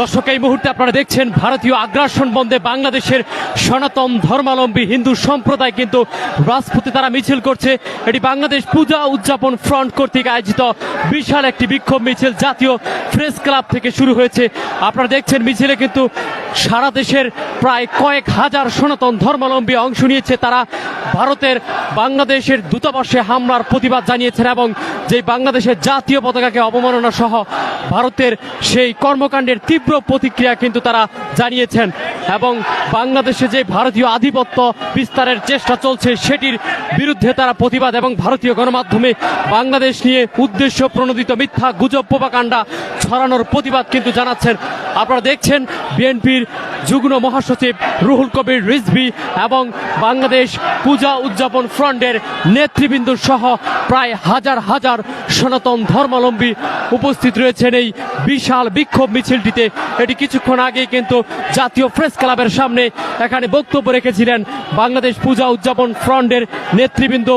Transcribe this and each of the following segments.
দর্শক, এই মুহূর্তে আপনারা দেখছেন ভারতীয় আগ্রাসন বন্ধে বাংলাদেশের সনাতন ধর্মাবলম্বী হিন্দু সম্প্রদায় কিন্তু রাজপথে তারা মিছিল করছে। এটি বাংলাদেশ পূজা উদযাপন ফ্রন্ট কর্তৃক আয়োজিত বিশাল একটি বিক্ষোভ মিছিল। জাতীয় প্রেস ক্লাব থেকে শুরু হয়েছে। আপনারা দেখছেন মিছিলে কিন্তু সারা দেশের প্রায় কয়েক হাজার সনাতন ধর্মাবলম্বী অংশ নিয়েছে। তারা ভারতের বাংলাদেশের দূতাবাসে হামলার প্রতিবাদ জানিয়েছেন এবং যে বাংলাদেশের জাতীয় পতাকাকে অবমাননা সহ ভারতের সেই কর্মকাণ্ডের তীব্র প্রতিক্রিয়া কিন্তু তারা জানিয়েছেন। এবং বাংলাদেশে যে ভারতীয় আধিপত্য বিস্তারের চেষ্টা চলছে, সেটির বিরুদ্ধে তারা প্রতিবাদ এবং ভারতীয় গণমাধ্যমে বাংলাদেশ নিয়ে উদ্দেশ্য প্রণোদিত মিথ্যা গুজব, প্রপাকাণ্ডা ছড়ানোর প্রতিবাদ কিন্তু জানাচ্ছেন। আপনারা দেখছেন বিএনপির যুগ্ম মহাসচিব রুহুল কবির রিজভি এবং বাংলাদেশ পূজা উদযাপন ফ্রন্টের নেতৃবৃন্দ সহ প্রায় হাজার হাজার সনাতন ধর্মাবলম্বী উপস্থিত রয়েছেন এই বিশাল বিক্ষোভ মিছিলটিতে। এটি কিছুক্ষণ আগে কিন্তু জাতীয় প্রেস ক্লাবের সামনে এখানে বক্তব্য রেখেছিলেন বাংলাদেশ পূজা উদযাপন ফ্রন্টের নেতৃবৃন্দ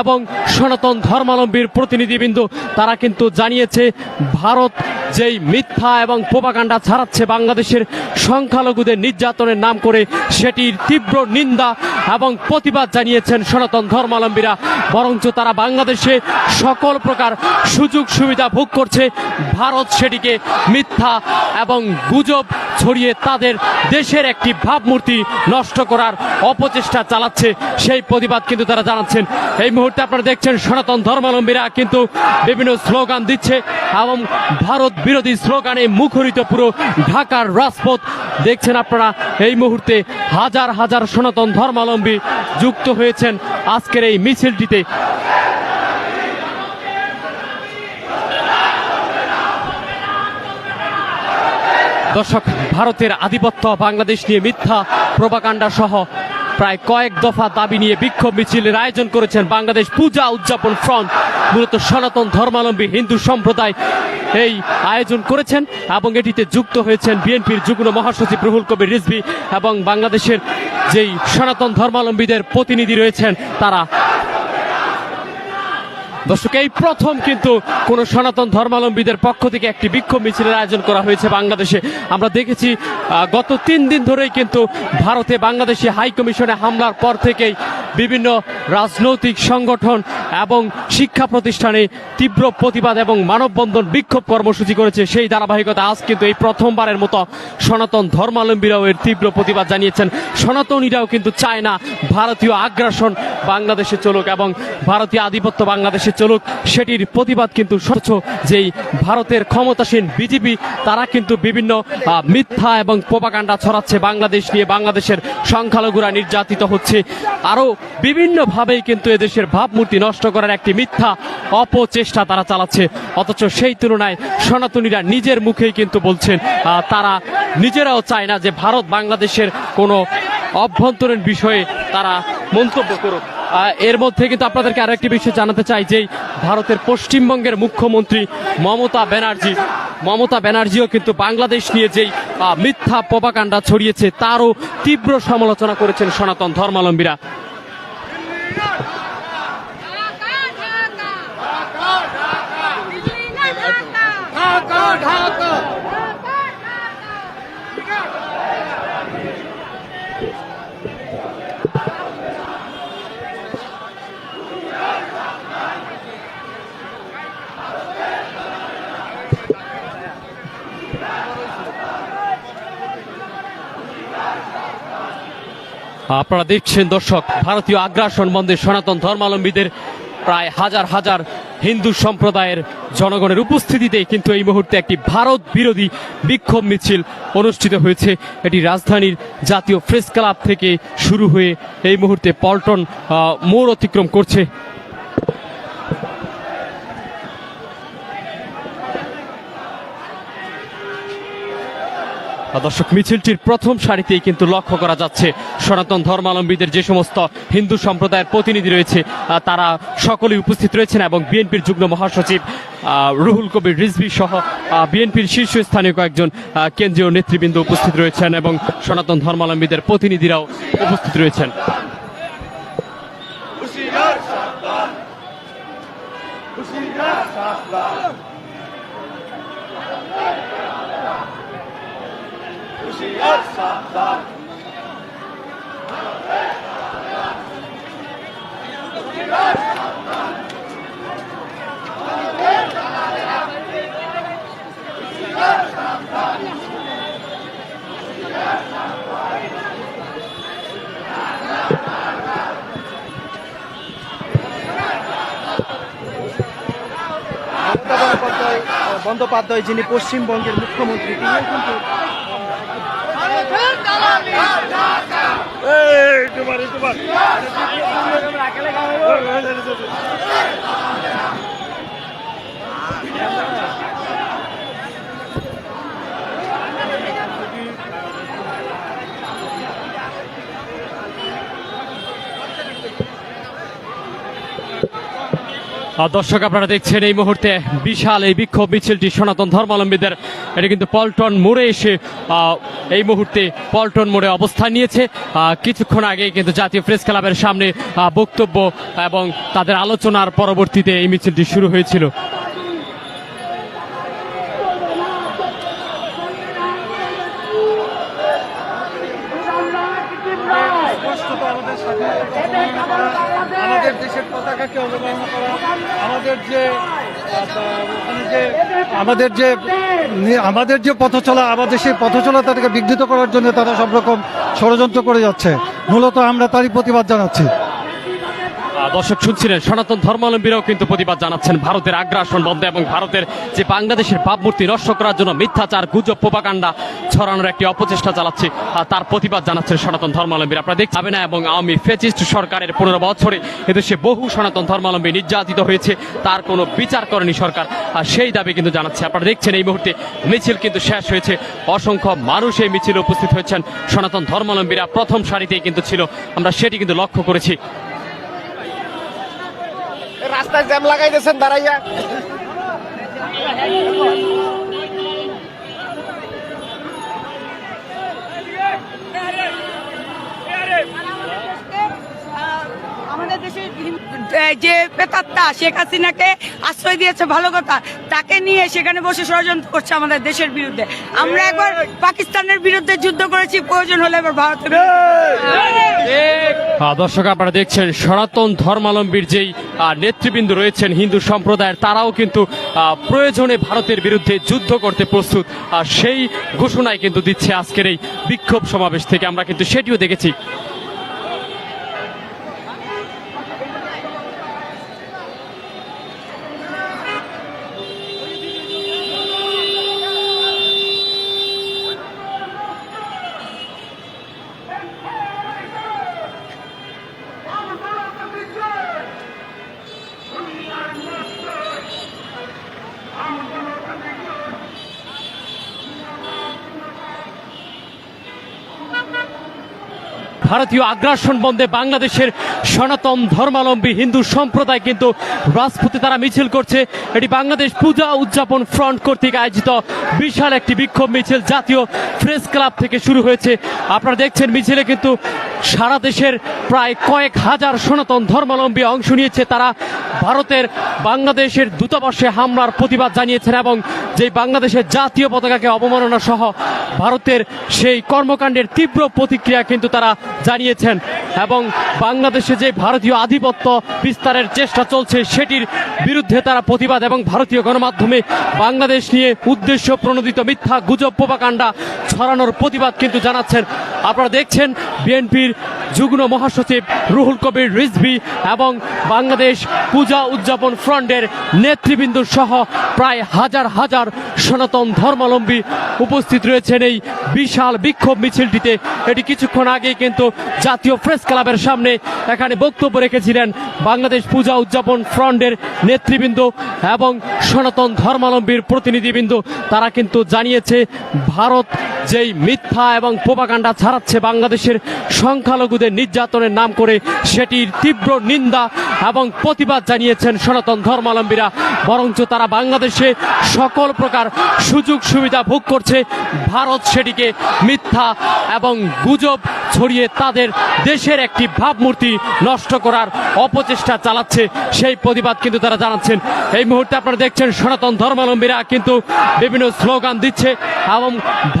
এবং সনাতন ধর্মাবলম্বীর প্রতিনিধিবৃন্দ। তারা কিন্তু জানিয়েছে, ভারত যেই মিথ্যা এবং প্রোপাকাণ্ডা ছাড়াচ্ছে বাংলাদেশের সংখ্যালঘুদের নির্যাতনের নাম করে, সেটির তীব্র নিন্দা এবং প্রতিবাদ জানিয়েছেন সনাতন ধর্মাবলম্বীরা বরঞ্চ তারা বাংলাদেশে সকল প্রকার সুযোগ সুবিধা ভোগ করছে। ভারত সেটিকে মিথ্যা এবং গুজব ছড়িয়ে তাদের দেশের একটি ভাবমূর্তি নষ্ট করার অপচেষ্টা চালাচ্ছে। সেই প্রতিবাদ কিন্তু তারা জানাচ্ছেন। এই মুহূর্তে আপনারা দেখছেন সনাতন ধর্মাবলম্বীরা কিন্তু বিভিন্ন স্লোগান দিচ্ছে এবং ভারত বিরোধী স্লোগানে মুখরিত পুরো ঢাকার রাজপথ। দেখছেন আপনারা, এই মুহূর্তে হাজার হাজার সনাতন ধর্মাবলম্বী যুক্ত হয়েছেন আজকের এই মিছিলটিতে। দর্শক, ভারতের আধিপত্য বাংলাদেশ নিয়ে মিথ্যা প্রবাকাণ্ডা সহ প্রায় কয়েক দফা দাবি নিয়ে বিক্ষোভ মিছিলের আয়োজন করেছেন বাংলাদেশ পূজা উদযাপন ফ্রন্ট। মূলত সনাতন ধর্মাবলম্বী হিন্দু সম্প্রদায় এই আয়োজন করেছেন এবং এটিতে যুক্ত হয়েছেন বিএনপির যুগ্ম মহাসচিব রুহুল কবির রিজভি এবং বাংলাদেশের যেই সনাতন ধর্মাবলম্বীদের প্রতিনিধি রয়েছেন তারা। দর্শক, এই প্রথম কিন্তু কোন সনাতন ধর্মাবলম্বীদের পক্ষ থেকে একটি বিক্ষোভ মিছিলের আয়োজন করা হয়েছে বাংলাদেশে। আমরা দেখেছি গত তিন দিন ধরেই কিন্তু ভারতে বাংলাদেশি হাই কমিশনে হামলার পর থেকেই বিভিন্ন রাজনৈতিক সংগঠন এবং শিক্ষা প্রতিষ্ঠানে তীব্র প্রতিবাদ এবং মানববন্ধন বিক্ষোভ কর্মসূচি করেছে সেই ধারাবাহিকতা আজ কিন্তু এই প্রথমবারের মতো সনাতন ধর্মাবলম্বীরাও এর তীব্র প্রতিবাদ জানিয়েছেন। সনাতনীরাও কিন্তু চায় না ভারতীয় আগ্রাসন বাংলাদেশে চলুক এবং ভারতীয় আধিপত্য বাংলাদেশে চলুক। সেটির প্রতিবাদ কিন্তু স্বচ্ছ যেই ভারতের ক্ষমতাসীন বিজেপি, তারা কিন্তু বিভিন্ন মিথ্যা এবং প্রপাকাণ্ডা ছড়াচ্ছে। বাংলাদেশ নিয়ে বাংলাদেশের সংখ্যালঘুরা নির্যাতিত হচ্ছে। আরও বিভিন্নভাবেই কিন্তু এদেশের ভাবমূর্তি নষ্ট করার একটি মিথ্যা অপচেষ্টা তারা চালাচ্ছে। অথচ সেই তুলনায় সনাতনীরা নিজের মুখেই কিন্তু বলছেন তারা নিজেরাও চায় না যে ভারত বাংলাদেশের কোনো অভ্যন্তরীণ বিষয়ে তারা মন্তব্য করুক। এর মধ্যে কিন্তু আপনাদেরকে আরও একটি বিষয় জানাতে চাই যে ভারতের পশ্চিমবঙ্গের মুখ্যমন্ত্রী মমতা ব্যানার্জি, মমতা ব্যানার্জিও কিন্তু বাংলাদেশ নিয়ে যেই মিথ্যা প্রপাকাণ্ডা ছড়িয়েছে, তারও তীব্র সমালোচনা করেছেন সনাতন ধর্মাবলম্বীরা আপনারা দেখছেন দর্শক ভারতীয় আগ্রাসন বন্ধে সনাতন ধর্মাবলম্বীদের প্রায় হাজার হাজার হিন্দু সম্প্রদায়ের জনগণের উপস্থিতিতে কিন্তু এই মুহূর্তে একটি ভারত বিরোধী বিক্ষোভ মিছিল অনুষ্ঠিত হয়েছে। এটি রাজধানীর জাতীয় প্রেস ক্লাব থেকে শুরু হয়ে এই মুহূর্তে পল্টন মোড় অতিক্রম করছে। দর্শক, মিছিলটির প্রথম সারিতেই কিন্তু লক্ষ্য করা যাচ্ছে সনাতন ধর্মাবলম্বীদের যে সমস্ত হিন্দু সম্প্রদায়ের প্রতিনিধি রয়েছে তারা সকলেই উপস্থিত রয়েছেন এবং বিএনপির যুগ্ম মহাসচিব রুহুল কবির রিজভি সহ বিএনপির শীর্ষস্থানীয় কয়েকজন কেন্দ্রীয় নেতৃবৃন্দ উপস্থিত রয়েছেন এবং সনাতন ধর্মাবলম্বীদের প্রতিনিধিরাও উপস্থিত রয়েছেন হুশিয়ার সাবধান হুশিয়ার সাবধান মমতা বন্দ্যোপাধ্যায় যিনি পশ্চিমবঙ্গের মুখ্যমন্ত্রী তিনিও কিন্তু আহ, দর্শক, আপনারা দেখছেন এই মুহূর্তে বিশাল এই বিক্ষোভ মিছিলটি সনাতন ধর্মাবলম্বীদের। এটা কিন্তু পল্টন মোড়ে এসে এই মুহূর্তে পল্টন মোড়ে অবস্থান নিয়েছে। কিছুক্ষণ আগে কিন্তু জাতীয় প্রেস ক্লাবের সামনে বক্তব্য এবং তাদের আলোচনার পরবর্তীতে এই মিছিলটি শুরু হয়েছিল। আমাদের সাথে আমাদের দেশের পতাকাকে অবমাননা করা, আমাদের যে আমাদের যে আমাদের যে পথ চলা, আমাদের সেই পথ চলা তাদেরকে বিঘ্নিত করার জন্য তারা সব রকম ষড়যন্ত্র করে যাচ্ছে। মূলত আমরা তারই প্রতিবাদ জানাচ্ছি। দর্শক শুনছিলেন, সনাতন ধর্মাবলম্বীরাও কিন্তু প্রতিবাদ জানাচ্ছেন ভারতের আগ্রাসন বন্ধ এবং ভারতের যে বাংলাদেশের ভাবমূর্তি নষ্ট করার জন্য মিথ্যাচার, গুজব প্রপাকাণ্ডা ছড়ানোর একটি অপচেষ্টা চালাচ্ছে তার প্রতিবাদ জানাচ্ছেন সনাতন ধর্মাবলম্বী আপনারা দেখতে না এবং আওয়ামী ফেচিস্ট সরকারের পনেরো বছরে এদেশে বহু সনাতন ধর্মাবলম্বী নির্যাতিত হয়েছে, তার কোনো বিচার করেনি সরকার, আর সেই দাবি কিন্তু জানাচ্ছে। আপনারা দেখছেন, এই মুহূর্তে মিছিল কিন্তু শেষ হয়েছে, অসংখ্য মানুষ এই মিছিলে উপস্থিত হয়েছেন, সনাতন ধর্মাবলম্বীরা প্রথম সারিতেই কিন্তু ছিল, আমরা সেটি কিন্তু লক্ষ্য করেছি। রাস্তায় জ্যাম লাগাই দিয়েছেন দাঁড়াইয়া আমাদের দেশের হিন- যে পেতাত্তা শেখ হাসিনাকে আশ্রয় দিয়েছে, ভালো কথা, তাকে নিয়ে সেখানে বসে ষড়যন্ত্র করছে আমাদের দেশের বিরুদ্ধে। আমরা একবার পাকিস্তানের বিরুদ্ধে যুদ্ধ করেছি, প্রয়োজন হলে এবার ভারতের দর্শক, আপনারা দেখছেন সনাতন ধর্মাবলম্বীর যেই নেতৃবৃন্দ রয়েছেন হিন্দু সম্প্রদায়ের, তারাও কিন্তু প্রয়োজনে ভারতের বিরুদ্ধে যুদ্ধ করতে প্রস্তুত। আর সেই ঘোষণায় কিন্তু দিচ্ছে আজকের এই বিক্ষোভ সমাবেশ থেকে। আমরা কিন্তু সেটিও দেখেছি। ভারতীয় আগ্রাসন বন্ধে বাংলাদেশের সনাতন ধর্মালম্বী হিন্দু সম্প্রদায় কিন্তু রাজপথে তারা মিছিল করছে। এটি বাংলাদেশ পূজা উদযাপন ফ্রন্ট কর্তৃক আয়োজিত বিশাল একটি বিক্ষোভ মিছিল। জাতীয় প্রেস ক্লাব থেকে শুরু হয়েছে। আপনারা দেখছেন মিছিলে কিন্তু সারা দেশের প্রায় কয়েক হাজার সনাতন ধর্মাবলম্বী অংশ নিয়েছে। তারা ভারতের বাংলাদেশের দূতাবাসে হামলার প্রতিবাদ জানিয়েছেন এবং যে বাংলাদেশের জাতীয় পতাকাকে অবমাননা সহ ভারতের সেই কর্মকাণ্ডের তীব্র প্রতিক্রিয়া কিন্তু তারা জানিয়েছেন এবং বাংলাদেশে যে ভারতীয় আধিপত্য বিস্তারের চেষ্টা চলছে, সেটির বিরুদ্ধে তারা প্রতিবাদ এবং ভারতীয় গণমাধ্যমে বাংলাদেশ নিয়ে উদ্দেশ্য প্রণোদিত মিথ্যা গুজব প্রপাকাণ্ডা ছড়ানোর প্রতিবাদ কিন্তু জানাচ্ছেন। আপনারা দেখছেন বিএনপির যুগ্ম মহাসচিব রুহুল কবির রিজভি এবং বাংলাদেশ পূজা উদযাপন ফ্রন্টের নেতৃবৃন্দ সহ প্রায় হাজার হাজার সনাতন ধর্মাবলম্বী উপস্থিত রয়েছেন এই বিশাল বিক্ষোভ মিছিলটিতে। এটি কিছুক্ষণ আগেই কিন্তু জাতীয় প্রেস ক্লাবের সামনে এখানে বক্তব্য রেখেছিলেন বাংলাদেশ পূজা উদযাপন ফ্রন্টের নেতৃবৃন্দ এবং সনাতন ধর্মাবলম্বীর প্রতিনিধিবৃন্দ। তারা কিন্তু জানিয়েছে, ভারত যেই মিথ্যা এবং পোপাকাণ্ডা ছাড়াচ্ছে বাংলাদেশের সংখ্যালঘুদের নির্যাতনের নাম করে সেটির তীব্র নিন্দা এবং প্রতিবাদ জানিয়েছেন সনাতন ধর্মাবলম্বীরা বরঞ্চ তারা বাংলাদেশে সকল প্রকার সুযোগ সুবিধা ভোগ করছে। ভারত সেটিকে মিথ্যা এবং গুজব ছড়িয়ে তাদের দেশের একটি ভাবমূর্তি নষ্ট করার অপচেষ্টা চালাচ্ছে। সেই প্রতিবাদ কিন্তু তারা জানাচ্ছেন। এই মুহূর্তে আপনারা দেখছেন সনাতন ধর্মাবলম্বীরা কিন্তু বিভিন্ন স্লোগান দিচ্ছে এবং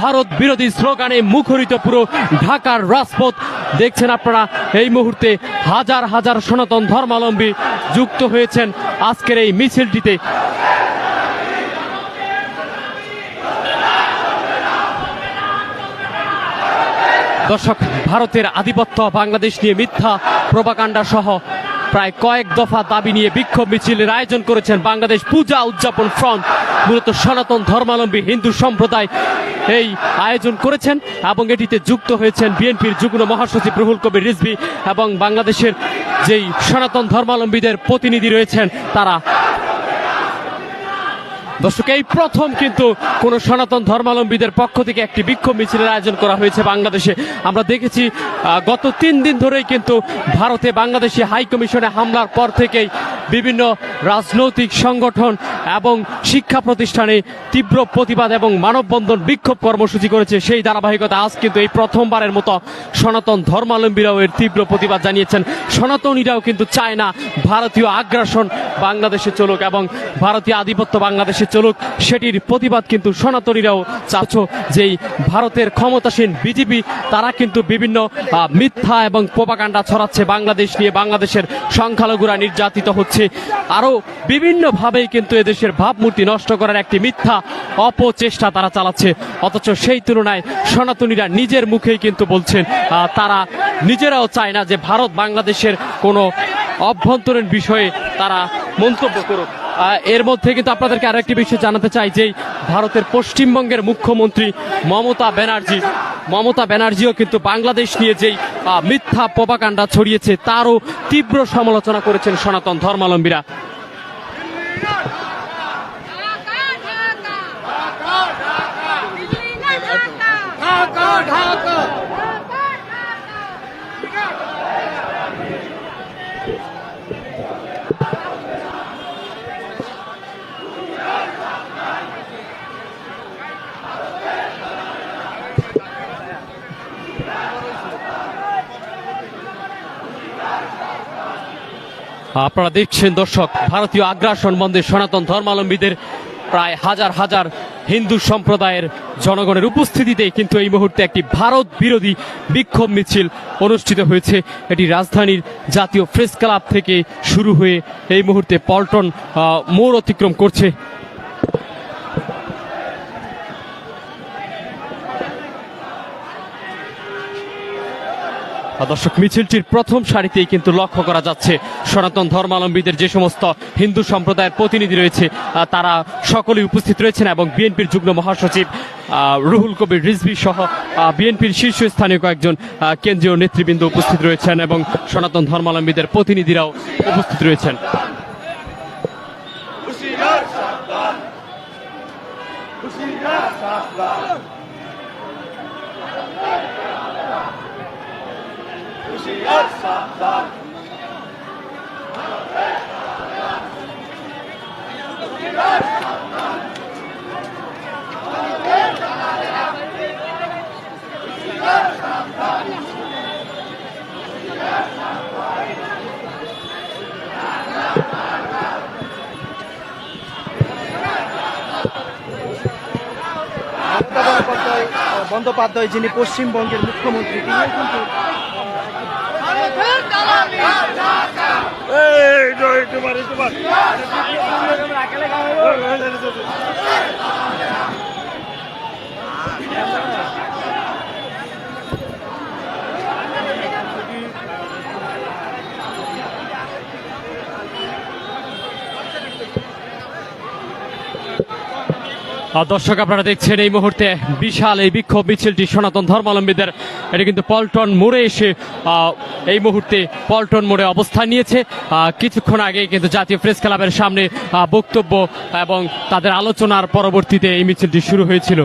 ভারত বিরোধী স্লোগানে মুখরিত পুরো ঢাকার রাজপথ। দেখছেন আপনারা, এই মুহূর্তে হাজার হাজার সনাতন ধর্মাবলম্বী যুক্ত হয়েছেন আজকের এই মিছিলটিতে। দর্শক, ভারতের আধিপত্য, বাংলাদেশ নিয়ে মিথ্যা প্রবাকাণ্ডা সহ প্রায় কয়েক দফা দাবি নিয়ে বিক্ষোভ মিছিলের আয়োজন করেছেন বাংলাদেশ পূজা উদযাপন ফ্রন্ট। মূলত সনাতন ধর্মাবলম্বী হিন্দু সম্প্রদায় এই আয়োজন করেছেন এবং এটিতে যুক্ত হয়েছেন বিএনপির যুগ্ম মহাসচিব রুহুল কবির রিজভি এবং বাংলাদেশের যেই সনাতন ধর্মাবলম্বীদের প্রতিনিধি রয়েছেন, তারা দর্শক, এই প্রথম কিন্তু কোন সনাতন ধর্মাবলম্বীদের পক্ষ থেকে একটি বিক্ষোভ মিছিলের আয়োজন করা হয়েছে বাংলাদেশে। আমরা দেখেছি গত তিন দিন ধরেই কিন্তু ভারতে বাংলাদেশি হাইকমিশনে হামলার পর থেকেই বিভিন্ন রাজনৈতিক সংগঠন এবং শিক্ষা প্রতিষ্ঠানে তীব্র প্রতিবাদ এবং মানববন্ধন বিক্ষোভ কর্মসূচি করেছে সেই ধারাবাহিকতা আজ কিন্তু এই প্রথমবারের মতো সনাতন ধর্মাবলম্বীরাও এর তীব্র প্রতিবাদ জানিয়েছেন। সনাতনীরাও কিন্তু চায় না ভারতীয় আগ্রাসন বাংলাদেশে চলুক এবং ভারতীয় আধিপত্য বাংলাদেশে চলুক, সেটির প্রতিবাদ কিন্তু সনাতনীরাও চাচ্ছ যেই ভারতের ক্ষমতাসীন বিজেপি, তারা কিন্তু বিভিন্ন মিথ্যা এবং প্রপাকাণ্ডা ছড়াচ্ছে বাংলাদেশ নিয়ে। বাংলাদেশের সংখ্যালঘুরা নির্যাতিত হচ্ছে। আরও বিভিন্নভাবেই কিন্তু এদেশের ভাবমূর্তি নষ্ট করার একটি মিথ্যা অপচেষ্টা তারা চালাচ্ছে। অথচ সেই তুলনায় সনাতনীরা নিজের মুখেই কিন্তু বলছেন তারা নিজেরাও চায় না যে ভারত বাংলাদেশের কোনো অভ্যন্তরীণ বিষয়ে তারা মন্তব্য করুক। এর মধ্যে কিন্তু আপনাদেরকে আরও একটি বিষয় জানাতে চাই যে ভারতের পশ্চিমবঙ্গের মুখ্যমন্ত্রী মমতা ব্যানার্জি মমতা ব্যানার্জিও কিন্তু বাংলাদেশ নিয়ে যেই আহ, মিথ্যা প্রপাকাণ্ডা ছড়িয়েছে তারও তীব্র সমালোচনা করেছেন সনাতন ধর্মাবলম্বীরা। ঢাকা ঢাকা আপনারা দেখছেন দর্শক, ভারতীয় আগ্রাসন বন্ধে সনাতন ধর্মাবলম্বীদের প্রায় হাজার হাজার হিন্দু সম্প্রদায়ের জনগণের উপস্থিতিতে কিন্তু এই মুহূর্তে একটি ভারত বিরোধী বিক্ষোভ মিছিল অনুষ্ঠিত হয়েছে। এটি রাজধানীর জাতীয় প্রেস ক্লাব থেকে শুরু হয়ে এই মুহূর্তে পল্টন মোড় অতিক্রম করছে। দর্শক, মিছিলটির প্রথম সারিতেই কিন্তু লক্ষ্য করা যাচ্ছে সনাতন ধর্মাবলম্বীদের যে সমস্ত হিন্দু সম্প্রদায়ের প্রতিনিধি রয়েছে তারা সকলেই উপস্থিত রয়েছেন এবং বিএনপির যুগ্ম মহাসচিব রুহুল কবির রিজভি সহ বিএনপির শীর্ষস্থানীয় কয়েকজন কেন্দ্রীয় নেতৃবৃন্দ উপস্থিত রয়েছেন এবং সনাতন ধর্মাবলম্বীদের প্রতিনিধিরাও উপস্থিত রয়েছেন। বন্দ্যোপাধ্যায় যিনি পশ্চিমবঙ্গের মুখ্যমন্ত্রী তিনিও কিন্তু দর্শক আপনারা দেখছেন এই মুহূর্তে বিশাল এই বিক্ষোভ মিছিলটি সনাতন ধর্মাবলম্বীদের এটি কিন্তু পল্টন মোড়ে এসে এই মুহূর্তে পল্টন মোড়ে অবস্থান নিয়েছে। কিছুক্ষণ আগে কিন্তু জাতীয় প্রেস ক্লাবের সামনে বক্তব্য এবং তাদের আলোচনার পরবর্তীতে এই মিছিলটি শুরু হয়েছিল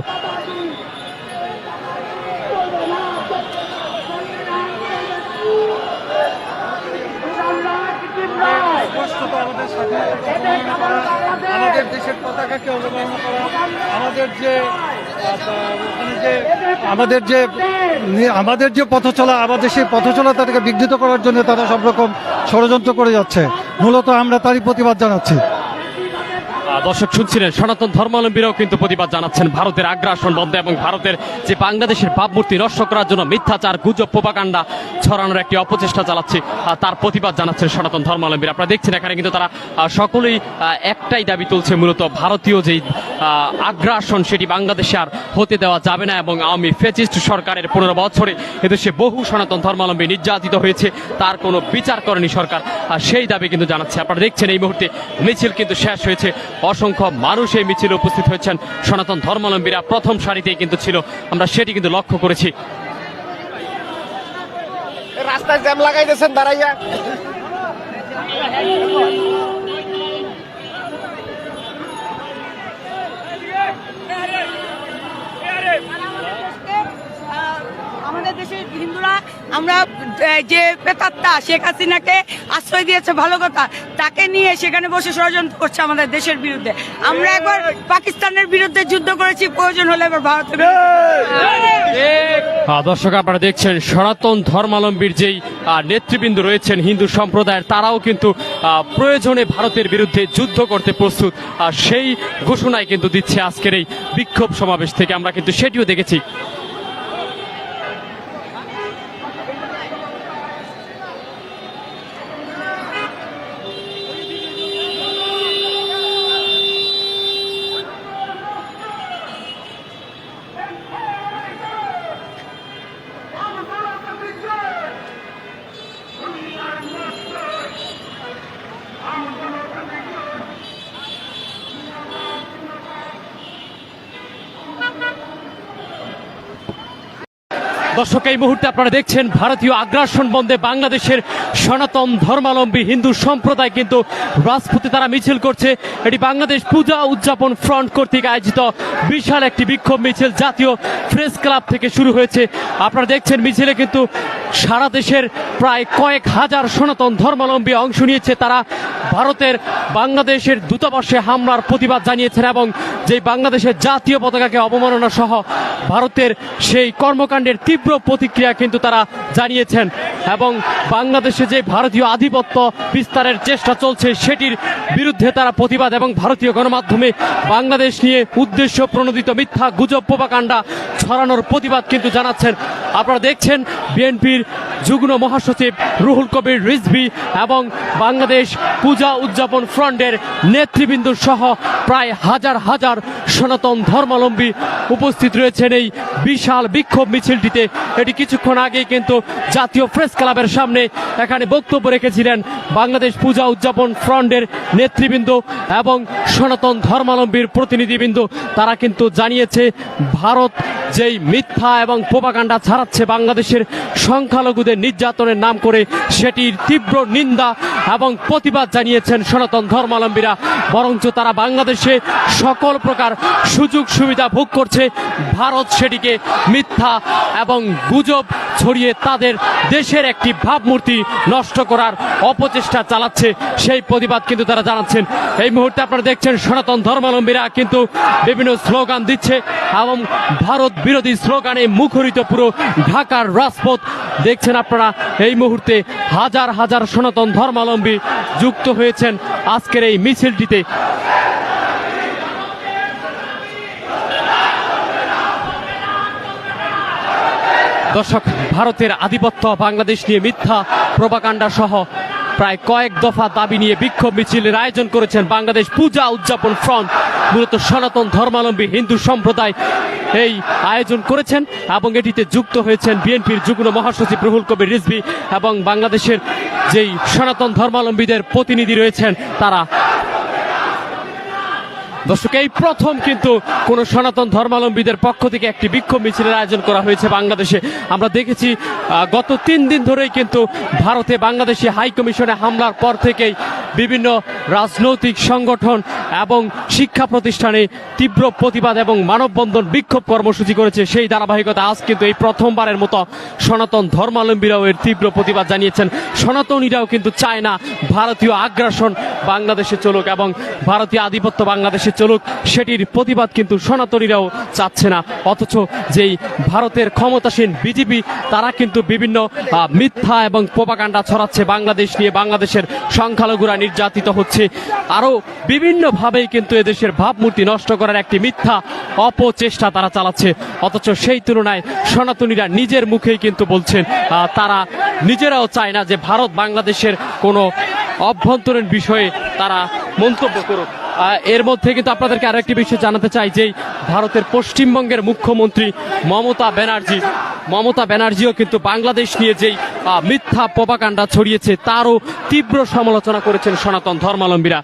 তীব্র পতাকাকে অবমাননা করা আমাদের যে আহ, ওখানে যে আমাদের যে আমাদের যে পথ চলা, আমাদের সেই পথ চলা তাদেরকে বিঘ্নিত করার জন্য তারা সব রকম ষড়যন্ত্র করে যাচ্ছে। মূলত আমরা তারই প্রতিবাদ জানাচ্ছি। দর্শক শুনছিলেন, সনাতন ধর্মাবলম্বীরাও কিন্তু প্রতিবাদ জানাচ্ছেন ভারতের আগ্রাসন বন্ধ এবং ভারতের যে বাংলাদেশের ভাবমূর্তি নষ্ট করার জন্য মিথ্যাচার, গুজব প্রপাকাণ্ডা ছড়ানোর একটি অপচেষ্টা চালাচ্ছে তার প্রতিবাদ জানাচ্ছেন সনাতন ধর্মাবলম্বীরা। আপনারা দেখছেন এখানে কিন্তু তারা সকলেই একটাই দাবি তুলছে মূলত ভারতীয় যেই আগ্রাসন, সেটি বাংলাদেশে আর হতে দেওয়া যাবে না এবং আওয়ামী ফেচিস্ট সরকারের পনেরো বছরে এদেশে বহু সনাতন ধর্মাবলম্বী নির্যাতিত হয়েছে, তার কোনো বিচার করেনি সরকার। সেই দাবি কিন্তু জানাচ্ছে। আপনারা দেখছেন এই মুহূর্তে মিছিল কিন্তু শেষ হয়েছে। অসংখ্য মানুষ এই মিছিলে উপস্থিত হয়েছেন। সনাতন ধর্মাবলম্বীরা প্রথম সারিতেই কিন্তু ছিল। আমরা সেটি কিন্তু লক্ষ্য করেছি। রাস্তায় জ্যাম লাগাই দিয়েছেন দাঁড়াইয়া। আমাদের দেশের হিন্দুরা আমরা যে পেতাত্তা শেখ হাসিনাকে আশ্রয় দিয়েছে, ভালো কথা, তাকে নিয়ে সেখানে বসে ষড়যন্ত্র করছে আমাদের দেশের বিরুদ্ধে। আমরা একবার পাকিস্তানের বিরুদ্ধে যুদ্ধ করেছি, প্রয়োজন হলে এবার ভারতের দর্শক, আপনারা দেখছেন সনাতন ধর্মাবলম্বীর যেই নেতৃবৃন্দ রয়েছেন হিন্দু সম্প্রদায়ের, তারাও কিন্তু প্রয়োজনে ভারতের বিরুদ্ধে যুদ্ধ করতে প্রস্তুত। আর সেই ঘোষণায় কিন্তু দিচ্ছে আজকের এই বিক্ষোভ সমাবেশ থেকে। আমরা কিন্তু সেটিও দেখেছি। দর্শক, এই মুহূর্তে আপনারা দেখছেন ভারতীয় আগ্রাসন বন্ধে বাংলাদেশের সনাতন ধর্মালম্বী হিন্দু সম্প্রদায় কিন্তু রাজপথে তারা মিছিল করছে। এটি বাংলাদেশ পূজা উদযাপন ফ্রন্ট কর্তৃক আয়োজিত বিশাল একটি বিক্ষোভ মিছিল। জাতীয় প্রেস ক্লাব থেকে শুরু হয়েছে। আপনারা দেখছেন মিছিলে কিন্তু সারা দেশের প্রায় কয়েক হাজার সনাতন ধর্মাবলম্বী অংশ নিয়েছে তারা। ভারতের বাংলাদেশের দূতাবাসে হামলার প্রতিবাদ জানিয়েছেন এবং যে বাংলাদেশের জাতীয় পতাকাকে অবমাননা সহ ভারতের সেই কর্মকাণ্ডের তীব্র প্রতিক্রিয়া কিন্তু তারা জানিয়েছেন এবং বাংলাদেশে যে ভারতীয় আধিপত্য বিস্তারের চেষ্টা চলছে সেটির বিরুদ্ধে তারা প্রতিবাদ এবং ভারতীয় গণমাধ্যমে বাংলাদেশ নিয়ে উদ্দেশ্য প্রণোদিত মিথ্যা গুজব প্রপাকাণ্ডা ছড়ানোর প্রতিবাদ কিন্তু জানাচ্ছেন। আপনারা দেখছেন বিএনপির যুগ্ম মহাসচিব রুহুল কবির রিজভি এবং বাংলাদেশ পূজা উদযাপন ফ্রন্টের নেতৃবৃন্দ সহ প্রায় হাজার হাজার সনাতন ধর্মাবলম্বী উপস্থিত রয়েছেন এই বিশাল বিক্ষোভ মিছিলটিতে। এটি কিছুক্ষণ আগেই কিন্তু জাতীয় প্রেস ক্লাবের সামনে এখানে বক্তব্য রেখেছিলেন বাংলাদেশ পূজা উদযাপন ফ্রন্টের নেতৃবৃন্দ এবং সনাতন ধর্মাবলম্বীর প্রতিনিধিবৃন্দ। তারা কিন্তু জানিয়েছে, ভারত যেই মিথ্যা এবং প্রোপাগান্ডা ছাড়াচ্ছে বাংলাদেশের সংখ্যালঘুদের নির্যাতনের নাম করে সেটির তীব্র নিন্দা এবং প্রতিবাদ জানিয়েছেন সনাতন ধর্মাবলম্বীরা বরঞ্চ তারা বাংলাদেশে সকল প্রকার সুযোগ সুবিধা ভোগ করছে। ভারত সেটিকে মিথ্যা এবং গুজব ছড়িয়ে তাদের দেশের একটি ভাবমূর্তি নষ্ট করার অপচেষ্টা চালাচ্ছে। সেই প্রতিবাদ কিন্তু তারা জানাচ্ছেন। এই মুহূর্তে আপনারা দেখছেন সনাতন ধর্মাবলম্বীরা কিন্তু বিভিন্ন স্লোগান দিচ্ছে এবং ভারত বিরোধী স্লোগানে মুখরিত পুরো ঢাকার রাজপথ দেখছেন আপনারা, এই মুহূর্তে হাজার হাজার সনাতন ধর্মাবলম্বী যুক্ত হয়েছেন আজকের এই মিছিলটিতে। দর্শক, ভারতের আধিপত্য, বাংলাদেশ নিয়ে মিথ্যা প্রবাকাণ্ডা সহ প্রায় কয়েক দফা দাবি নিয়ে বিক্ষোভ মিছিলের আয়োজন করেছেন বাংলাদেশ পূজা উদযাপন ফ্রন্ট, মূলত সনাতন ধর্মাবলম্বী হিন্দু সম্প্রদায়। এই আয়োজন করেছেন এবং এটিতে যুক্ত হয়েছেন বিএনপির যুগ্ম মহাসচিব রুহুল কবির রিজভি এবং বাংলাদেশের যেই সনাতন ধর্মাবলম্বীদের প্রতিনিধি রয়েছেন, তারা দর্শক, এই প্রথম কিন্তু কোন সনাতন ধর্মাবলম্বীদের পক্ষ থেকে একটি বিক্ষোভ মিছিলের আয়োজন করা হয়েছে বাংলাদেশে। আমরা দেখেছি গত তিন দিন ধরেই কিন্তু ভারতে বাংলাদেশি হাই কমিশনে হামলার পর থেকেই বিভিন্ন রাজনৈতিক সংগঠন এবং শিক্ষা প্রতিষ্ঠানে তীব্র প্রতিবাদ এবং মানববন্ধন বিক্ষোভ কর্মসূচি করেছে। সেই ধারাবাহিকতা আজ কিন্তু এই প্রথমবারের মতো সনাতন ধর্মাবলম্বীরাও এর তীব্র প্রতিবাদ জানিয়েছেন। সনাতনীরাও কিন্তু চায় না ভারতীয় আগ্রাসন বাংলাদেশে চলুক এবং ভারতীয় আধিপত্য বাংলাদেশে চলুক, সেটির প্রতিবাদ কিন্তু সনাতনীরাও চাচ্ছে না। অথচ যেই ভারতের ক্ষমতাসীন বিজেপি, তারা কিন্তু বিভিন্ন মিথ্যা এবং প্রোপাকাণ্ডা ছড়াচ্ছে বাংলাদেশ নিয়ে। বাংলাদেশের সংখ্যালঘুরা নির্যাতিত হচ্ছে। আরও বিভিন্নভাবেই কিন্তু এদেশের ভাবমূর্তি নষ্ট করার একটি মিথ্যা অপচেষ্টা তারা চালাচ্ছে। অথচ সেই তুলনায় সনাতনীরা নিজের মুখেই কিন্তু বলছেন তারা নিজেরাও চায় না যে ভারত বাংলাদেশের কোনো অভ্যন্তরীণ বিষয়ে তারা মন্তব্য করুক। এর মধ্যে কিন্তু আপনাদেরকে আরও একটি বিষয় জানাতে চাই যে ভারতের পশ্চিমবঙ্গের মুখ্যমন্ত্রী মমতা ব্যানার্জি, মমতা ব্যানার্জিও কিন্তু বাংলাদেশ নিয়ে যেই মিথ্যা প্রপাকাণ্ডা ছড়িয়েছে, তারও তীব্র সমালোচনা করেছেন সনাতন ধর্মাবলম্বীরা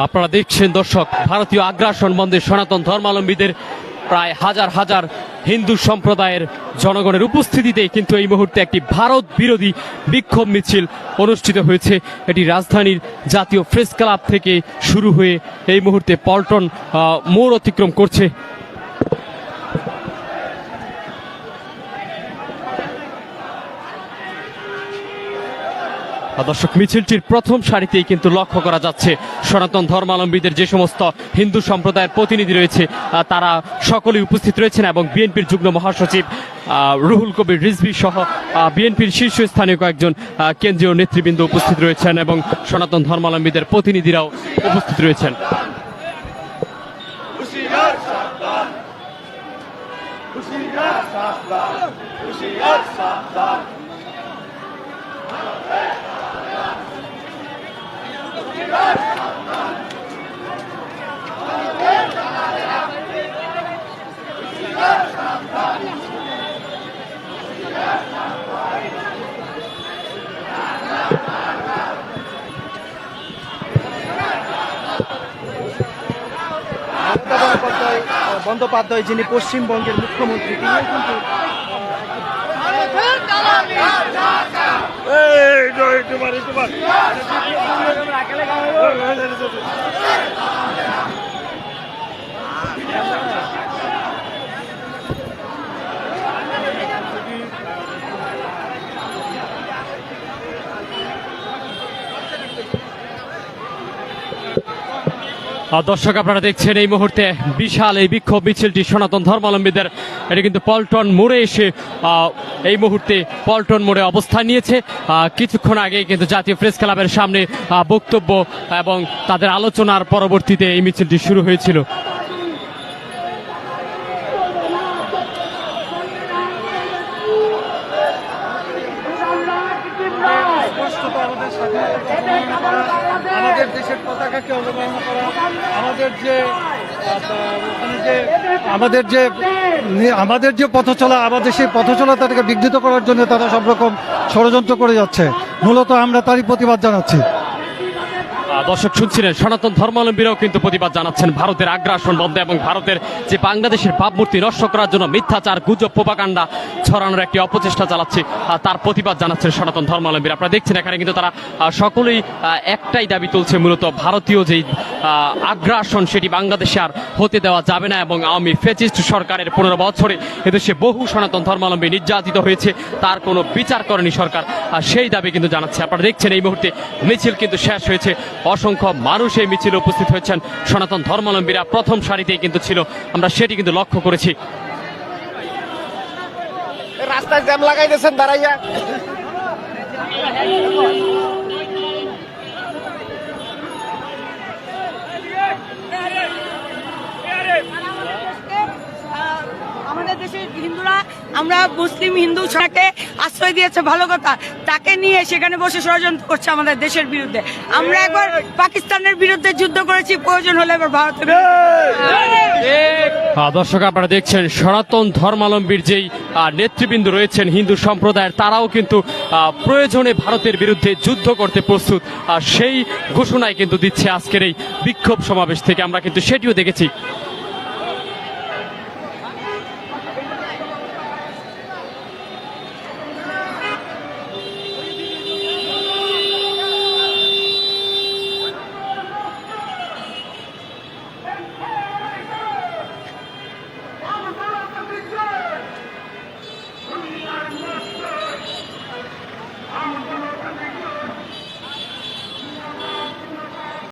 আপনারা দেখছেন দর্শক, ভারতীয় আগ্রাসন বন্ধে সনাতন ধর্মাবলম্বীদের প্রায় হাজার হাজার হিন্দু সম্প্রদায়ের জনগণের উপস্থিতিতে কিন্তু এই মুহূর্তে একটি ভারত বিরোধী বিক্ষোভ মিছিল অনুষ্ঠিত হয়েছে। এটি রাজধানীর জাতীয় প্রেস ক্লাব থেকে শুরু হয়ে এই মুহূর্তে পল্টন মোড় অতিক্রম করছে। দর্শক, মিছিলটির প্রথম সারিতেই কিন্তু লক্ষ্য করা যাচ্ছে সনাতন ধর্মাবলম্বীদের যে সমস্ত হিন্দু সম্প্রদায়ের প্রতিনিধি রয়েছে তারা সকলেই উপস্থিত রয়েছেন এবং বিএনপির যুগ্ম মহাসচিব রুহুল কবির রিজভি সহ বিএনপির শীর্ষস্থানীয় কয়েকজন কেন্দ্রীয় নেতৃবৃন্দ উপস্থিত রয়েছেন এবং সনাতন ধর্মাবলম্বীদের প্রতিনিধিরাও উপস্থিত রয়েছেন। মমতা বন্দ্যোপাধ্যায় বন্দ্যোপাধ্যায় যিনি পশ্চিমবঙ্গের মুখ্যমন্ত্রী তিনিও কিন্তু আর দর্শক, আপনারা দেখছেন এই মুহূর্তে বিশাল এই বিক্ষোভ মিছিলটি সনাতন ধর্মাবলম্বীদের। এটা কিন্তু পল্টন মোড়ে এসে এই মুহূর্তে পল্টন মোড়ে অবস্থান নিয়েছে। কিছুক্ষণ আগে কিন্তু জাতীয় প্রেস ক্লাবের সামনে বক্তব্য এবং তাদের আলোচনার পরবর্তীতে এই মিছিলটি শুরু হয়েছিল স্পষ্টত আমাদের স্বাধীনতা বর্ণনা করা, আমাদের দেশের পতাকাকে অবমাননা করা আমাদের যে আহ, ওখানে যে আমাদের যে আমাদের যে পথ চলা, আমাদের সেই পথ চলা তাদেরকে বিঘ্নিত করার জন্য তারা সব রকম ষড়যন্ত্র করে যাচ্ছে। মূলত আমরা তারই প্রতিবাদ জানাচ্ছি। দর্শক শুনছিলেন, সনাতন ধর্মাবলম্বীরাও কিন্তু প্রতিবাদ জানাচ্ছেন ভারতের আগ্রাসন বন্ধে এবং ভারতের যে বাংলাদেশের ভাবমূর্তি নষ্ট করার জন্য মিথ্যাচার, গুজব প্রপাকাণ্ডা ছড়ানোর একটি অপচেষ্টা চালাচ্ছে তার প্রতিবাদ জানাচ্ছেন সনাতন ধর্মাবলম্বীরা। আপনারা দেখছেন এখানে কিন্তু তারা সকলেই একটাই দাবি তুলছে মূলত ভারতীয় যেই আগ্রাসন, সেটি বাংলাদেশে আর হতে দেওয়া যাবে না এবং আওয়ামী ফেসিস্ট সরকারের পনেরো বছরে এদেশে বহু সনাতন ধর্মাবলম্বী নির্যাতিত হয়েছে, তার কোনো বিচার করেনি সরকার। সেই দাবি কিন্তু জানাচ্ছে। আপনারা দেখছেন এই মুহূর্তে মিছিল কিন্তু শেষ হয়েছে। অসংখ্য মানুষ এই মিছিলে উপস্থিত হয়েছেন। সনাতন ধর্মাবলম্বীরা প্রথম সারিতেই কিন্তু ছিল। আমরা সেটি কিন্তু লক্ষ্য করেছি। রাস্তায় জ্যাম লাগাই দিয়েছেন দাঁড়াইয়া আহ, আমাদের দেশের হিন্দুরা আমরা মুসলিম হিন্দু সনাকে আশ্রয় দিয়েছে ভালো কথা। তাকে নিয়ে সেখানে বসে ষড়যন্ত্র করছে আমাদের দেশের বিরুদ্ধে। আমরা একবার পাকিস্তানের বিরুদ্ধে যুদ্ধ করেছি প্রয়োজন হলে এবার ভারতের দর্শক আপনারা দেখছেন সনাতন ধর্মাবলম্বীর যেই নেতৃবৃন্দ রয়েছেন হিন্দু সম্প্রদায়ের তারাও কিন্তু প্রয়োজনে ভারতের বিরুদ্ধে যুদ্ধ করতে প্রস্তুত। আর সেই ঘোষণায় কিন্তু দিচ্ছে আজকের এই বিক্ষোভ সমাবেশ থেকে। আমরা কিন্তু সেটিও দেখেছি।